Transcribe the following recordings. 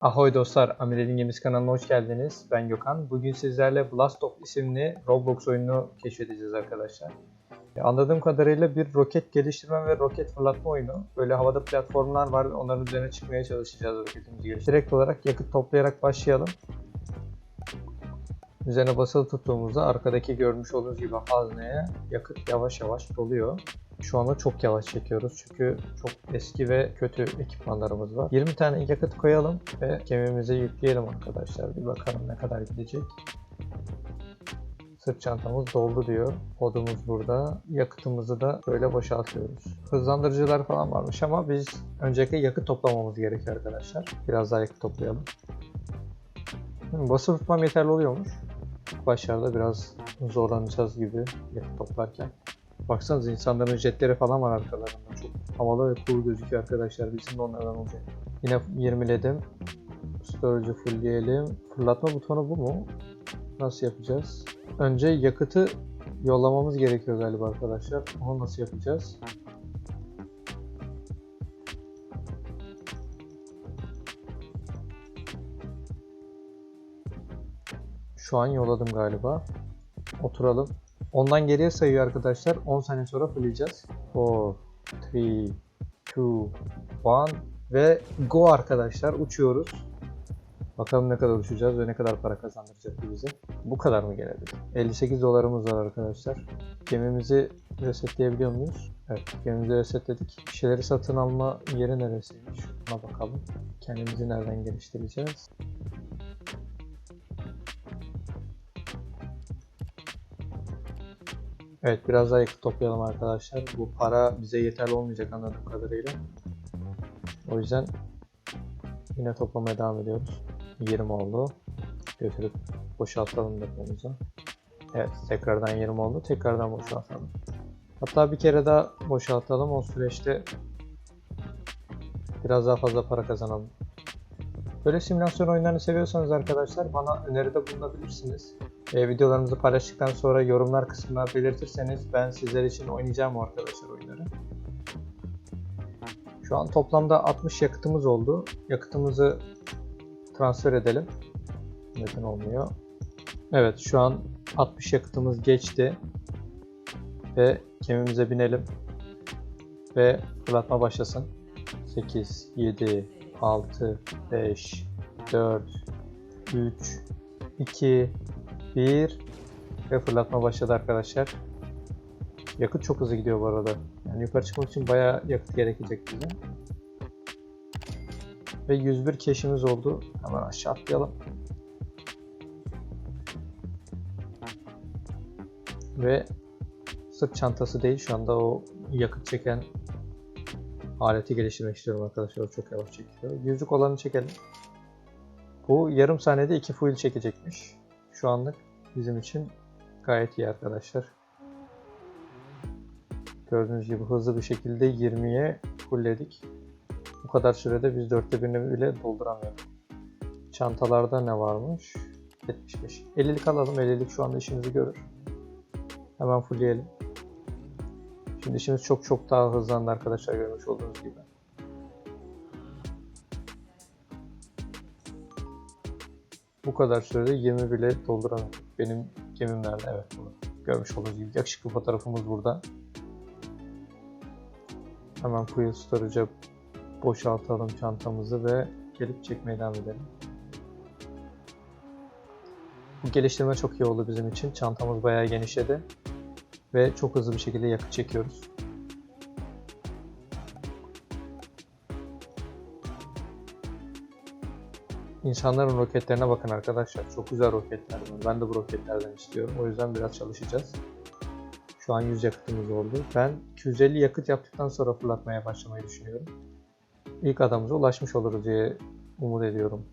Ahoy dostlar, Amirel'in Gemisi kanalına hoş geldiniz. Ben Gökhan. Bugün sizlerle Blast Off isimli Roblox oyununu keşfedeceğiz arkadaşlar. Anladığım kadarıyla bir roket geliştirme ve roket fırlatma oyunu. Böyle havada platformlar var, onların üzerine çıkmaya çalışacağız roketimizi geliştirmek. Direkt olarak yakıt toplayarak başlayalım. Üzerine basılı tuttuğumuzda arkadaki görmüş olduğunuz gibi hazneye yakıt yavaş yavaş doluyor. Şu anda çok yavaş çekiyoruz çünkü çok eski ve kötü ekipmanlarımız var. 20 tane yakıt koyalım ve gemimize yükleyelim arkadaşlar. Bir bakalım ne kadar gidecek. Sırt çantamız doldu diyor. Kodumuz burada. Yakıtımızı da böyle boşaltıyoruz. Hızlandırıcılar falan varmış ama biz öncelikle yakıt toplamamız gerekiyor arkadaşlar. Biraz daha yakıt toplayalım. Hı, tutmam yeterli oluyormuş. Başlarda biraz zorlanacağız gibi yakıt toplarken. Baksanıza insanların jetleri falan var arkalarında. Çok havalı ve cool gözüküyor arkadaşlar. Bizim de onlardan olacak. Yine 20'ledim. Storage'ı fullleyelim. Fırlatma butonu bu mu? Nasıl yapacağız? Önce yakıtı yollamamız gerekiyor galiba arkadaşlar. Onu nasıl yapacağız? Şu an yolladım galiba. Oturalım. Ondan geriye sayıyor arkadaşlar. 10 saniye sonra fırlayacağız. 4, 3, 2, 1 ve go arkadaşlar. Uçuyoruz. Bakalım ne kadar uçacağız ve ne kadar para kazandıracak bize. Bu kadar mı gelebilir? 58 dolarımız var arkadaşlar. Gemimizi resetleyebiliyor muyuz? Evet, gemimizi resetledik. Bir şeyleri satın alma yeri neresiymiş? Ona bakalım. Kendimizi nereden geliştireceğiz? Evet biraz daha yakıt toplayalım arkadaşlar. Bu para bize yeterli olmayacak anladığım kadarıyla. O yüzden yine toplamaya devam ediyoruz. 20 oldu. Götürüp boşaltalım depomuza. Evet tekrardan 20 oldu. Tekrardan boşaltalım. Hatta bir kere daha boşaltalım. O süreçte biraz daha fazla para kazanalım. Böyle simülasyon oyunlarını seviyorsanız arkadaşlar bana öneride bulunabilirsiniz. E, videolarımızı paylaştıktan sonra yorumlar kısmına belirtirseniz ben sizler için oynayacağım arkadaşlar oyunları. Şu an toplamda 60 yakıtımız oldu. Yakıtımızı transfer edelim. Neden olmuyor? Evet şu an 60 yakıtımız geçti. Ve gemimize binelim. Ve fırlatma başlasın. 8, 7, 6, 5, 4, 3, 2, 1 ve fırlatma başladı arkadaşlar. Yakıt çok hızlı gidiyor bu arada. Yani yukarı çıkmak için bayağı yakıt gerekecek bize. Ve 101 keşimiz oldu. Hemen aşağı atlayalım. Ve sırt çantası değil şu anda o yakıt çeken aleti geliştirmek istiyorum arkadaşlar. O çok yavaş çekiyor. Yüzlük olanı çekelim. Bu yarım saniyede iki full çekecekmiş. Şu anlık bizim için gayet iyi arkadaşlar. Gördüğünüz gibi hızlı bir şekilde 20'ye fullledik. Bu kadar sürede biz dörtte birini bile dolduramıyorduk. Çantalarda ne varmış? 75. 50'lik alalım. 50'lik şu anda işimizi görür. Hemen fullleyelim. Şimdi işimiz çok çok daha hızlandı arkadaşlar görmüş olduğunuz gibi. Bu kadar sürede 20 bile dolduramıyorum. Benim gemim nerede? Evet burada. Görmüş olduğunuz gibi yakışıklı fotoğrafımız burada. Hemen fuel storage'a boşaltalım çantamızı ve gelip çekmeye devam edelim. Bu geliştirme çok iyi oldu bizim için. Çantamız bayağı genişledi. Ve çok hızlı bir şekilde yakıt çekiyoruz. İnsanların roketlerine bakın arkadaşlar. Çok güzel roketler var. Ben de bu roketlerden istiyorum. O yüzden biraz çalışacağız. Şu an 100 yakıtımız oldu. Ben 250 yakıt yaptıktan sonra fırlatmaya başlamayı düşünüyorum. İlk adamımıza ulaşmış oluruz diye umut ediyorum.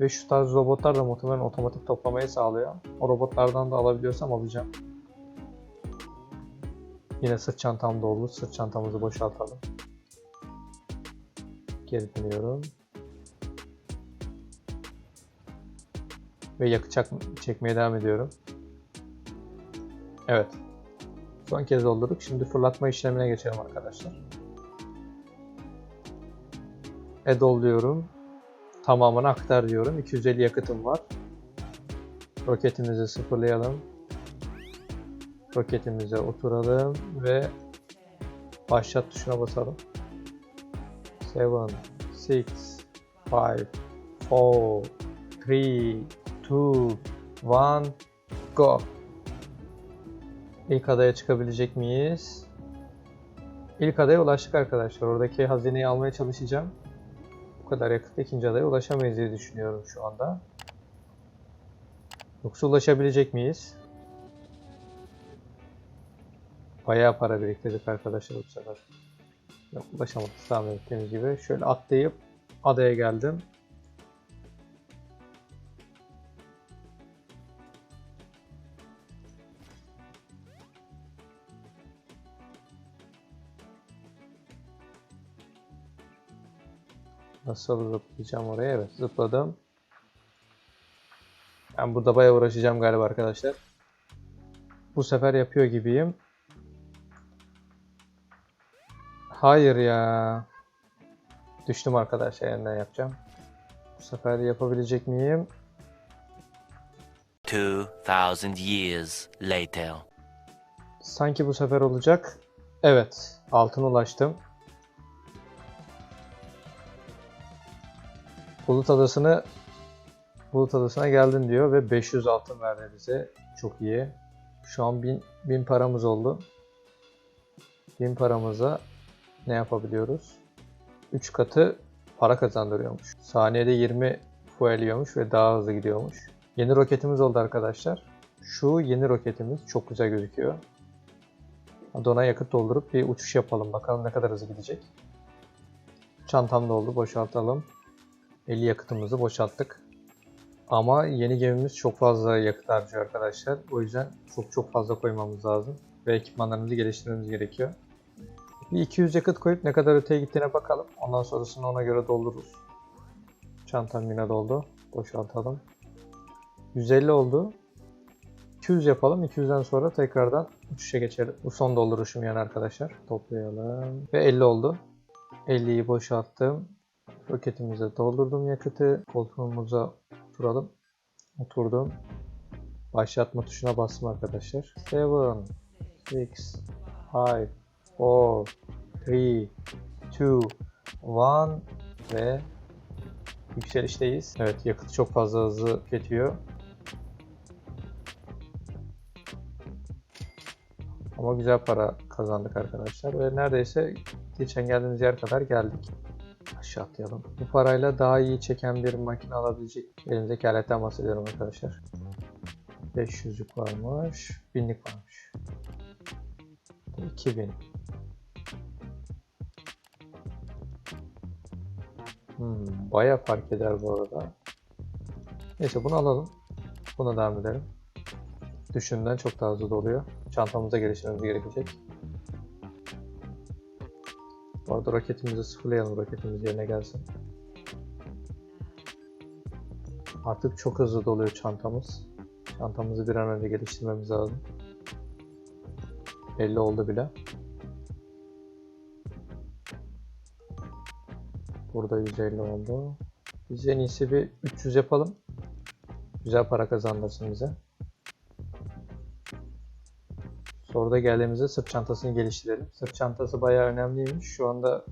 Ve şu tarz robotlar da muhtemelen otomatik toplamayı sağlıyor. O robotlardan da alabiliyorsam alacağım. Yine sırt çantam doldu. Sırt çantamızı boşaltalım. Geri dönüyorum. Ve yakıt çak- çekmeye devam ediyorum. Evet. Son kez doldurduk. Şimdi fırlatma işlemine geçelim arkadaşlar. Edol diyorum. Tamamını aktar diyorum. 250 yakıtım var. Roketimizi sıfırlayalım. Roketimize oturalım ve başlat tuşuna basalım. 7, 6, 5, 4, 3, 2, 1, go. İlk adaya çıkabilecek miyiz? İlk adaya ulaştık arkadaşlar. Oradaki hazineyi almaya çalışacağım. Bu kadar yakıtla ikinci adaya ulaşamayız diye düşünüyorum şu anda. Yoksa ulaşabilecek miyiz? Bayağı para biriktirdik arkadaşlar bu sefer. Yok ulaşamadık tahmin ettiğimiz gibi. Şöyle atlayıp adaya geldim. Nasıl zıplayacağım oraya? Evet zıpladım. Ben burada bayağı uğraşacağım galiba arkadaşlar. Bu sefer yapıyor gibiyim. Hayır ya. Düştüm arkadaşlar yeniden yapacağım. Bu sefer yapabilecek miyim? 2,000 years later. Sanki bu sefer olacak. Evet. Altına ulaştım. Bulut Adası'nı Bulut Adası'na geldin diyor ve 500 altın verdi bize. Çok iyi. Şu an 1000, 1000 paramız oldu. 1000 paramıza ne yapabiliyoruz? 3 katı para kazandırıyormuş. Saniyede 20 fuel yiyormuş ve daha hızlı gidiyormuş. Yeni roketimiz oldu arkadaşlar. Şu yeni roketimiz çok güzel gözüküyor. Hadi ona yakıt doldurup bir uçuş yapalım. Bakalım ne kadar hızlı gidecek. Çantam doldu. Boşaltalım. 50 yakıtımızı boşalttık. Ama yeni gemimiz çok fazla yakıt harcıyor arkadaşlar. O yüzden çok çok fazla koymamız lazım. Ve ekipmanlarımızı geliştirmemiz gerekiyor. Bir 200 yakıt koyup ne kadar öteye gittiğine bakalım. Ondan sonrasını ona göre doldururuz. Çantam yine doldu. Boşaltalım. 150 oldu. 200 yapalım. 200'den sonra tekrardan uçuşa geçelim. Bu son dolduruşum yani arkadaşlar. Toplayalım. Ve 50 oldu. 50'yi boşalttım. Roketimize doldurdum yakıtı. Koltuğumuza oturalım. Oturdum. Başlatma tuşuna bastım arkadaşlar. 7, 6, 5, 4, 3, 2, 1 ve yükselişteyiz. Evet yakıt çok fazla hızlı tüketiyor. Ama güzel para kazandık arkadaşlar ve neredeyse geçen geldiğimiz yer kadar geldik. Aşağı atlayalım. Bu parayla daha iyi çeken bir makine alabilecek elimizdeki aletten bahsediyorum arkadaşlar. 500'lük varmış, 1000'lik varmış. 2000. Hmm, baya fark eder bu arada. Neyse bunu alalım. Buna devam edelim. Düşünden çok daha hızlı doluyor. Çantamıza geliştirmemiz gerekecek. Bu arada roketimizi sıfırlayalım. Roketimiz yerine gelsin. Artık çok hızlı doluyor çantamız. Çantamızı bir an önce geliştirmemiz lazım. Belli oldu bile. Burada 150 oldu. Biz en iyisi bir 300 yapalım. Güzel para kazandırsın bize. Soruda geldiğimizde sırt çantasını geliştirelim. Sırt çantası bayağı önemliymiş. Şu anda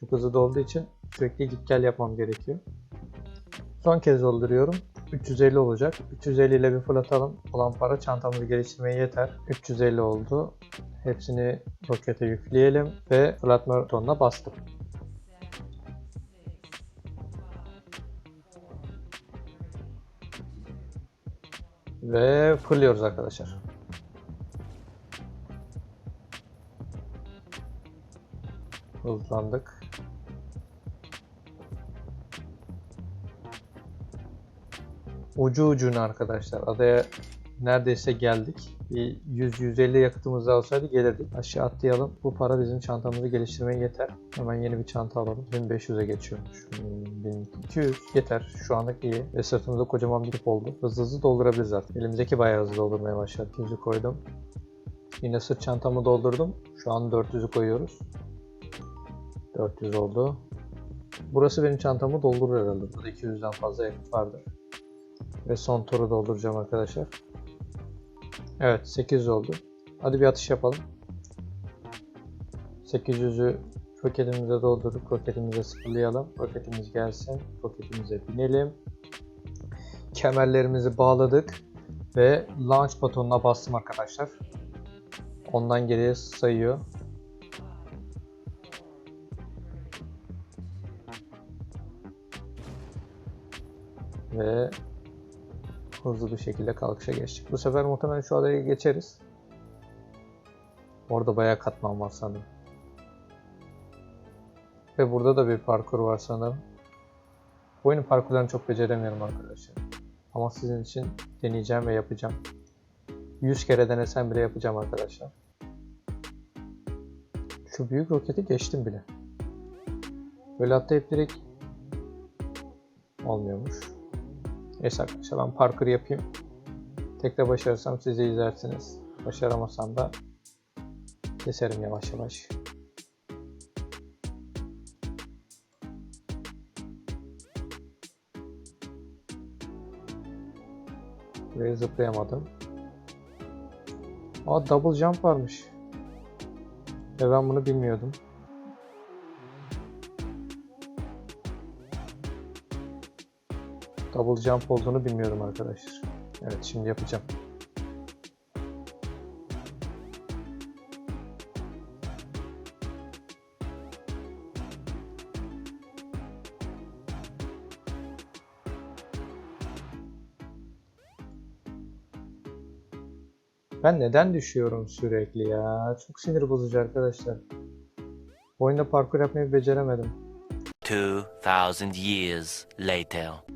çok hızlı dolduğu için sürekli git gel yapmam gerekiyor. Son kez dolduruyorum. 350 olacak. 350 ile bir fırlatalım. Olan para çantamızı geliştirmeye yeter. 350 oldu. Hepsini rokete yükleyelim ve fırlatma butonuna bastım. Ve fırlıyoruz arkadaşlar. Hızlandık. Ucu ucuna arkadaşlar. Adaya neredeyse geldik. Bir 100-150 yakıtımız daha olsaydı gelirdik. Aşağı atlayalım. Bu para bizim çantamızı geliştirmeye yeter. Hemen yeni bir çanta alalım. 1500'e geçiyormuş. Hmm, 1200 yeter. Şu anlık iyi. Ve sırtımızda kocaman bir ip oldu. Hızlı hızlı doldurabiliriz artık. Elimizdeki bayağı hızlı doldurmaya başladı. 200'ü koydum. Yine sırt çantamı doldurdum. Şu an 400'ü koyuyoruz. 400 oldu. Burası benim çantamı doldurur herhalde. Burada 200'den fazla yakıt vardır. Ve son turu dolduracağım arkadaşlar. Evet 800 oldu. Hadi bir atış yapalım. 800'ü roketimize doldurup roketimize sıfırlayalım. Roketimiz gelsin. Roketimize binelim. Kemerlerimizi bağladık. Ve launch butonuna bastım arkadaşlar. Ondan geriye sayıyor. Ve hızlı bir şekilde kalkışa geçtik. Bu sefer muhtemelen şu adaya geçeriz. Orada bayağı katman var sanırım. Ve burada da bir parkur var sanırım. Bu oyunun parkurlarını çok beceremiyorum arkadaşlar. Ama sizin için deneyeceğim ve yapacağım. 100 kere denesem bile yapacağım arkadaşlar. Şu büyük roketi geçtim bile. Böyle atlayıp direkt olmuyormuş. Neyse arkadaşlar ben parkur yapayım. Tekrar başarırsam siz de izlersiniz. Başaramasam da keserim yavaş yavaş. Buraya zıplayamadım. Aa double jump varmış. Ve ben bunu bilmiyordum. Double jump olduğunu bilmiyordum arkadaşlar. Evet şimdi yapacağım. Ben neden düşüyorum sürekli ya? Çok sinir bozucu arkadaşlar. Oyunda parkur yapmayı beceremedim. 2,000 years later.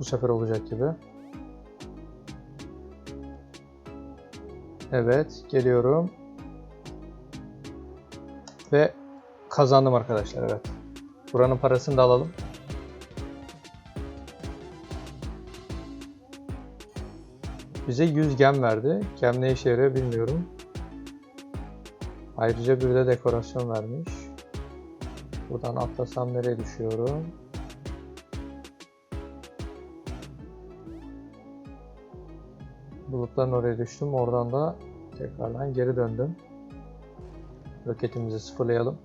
Bu sefer olacak gibi. Evet, geliyorum. Ve kazandım arkadaşlar, evet. Buranın parasını da alalım. Bize 100 gem verdi. Gem ne işe yarıyor bilmiyorum. Ayrıca bir de dekorasyon vermiş. Buradan atlasam nereye düşüyorum? Bulutların oraya düştüm. Oradan da tekrardan geri döndüm. Roketimizi sıfırlayalım.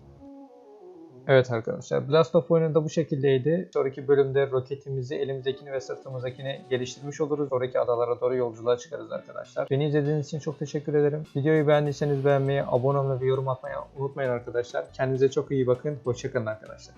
Evet arkadaşlar Blast of oyunu da bu şekildeydi. Sonraki bölümde roketimizi, elimizdekini ve sırtımızdakini geliştirmiş oluruz. Sonraki adalara doğru yolculuğa çıkarız arkadaşlar. Beni izlediğiniz için çok teşekkür ederim. Videoyu beğendiyseniz beğenmeyi, abone olmayı ve yorum atmayı unutmayın arkadaşlar. Kendinize çok iyi bakın. Hoşçakalın arkadaşlar.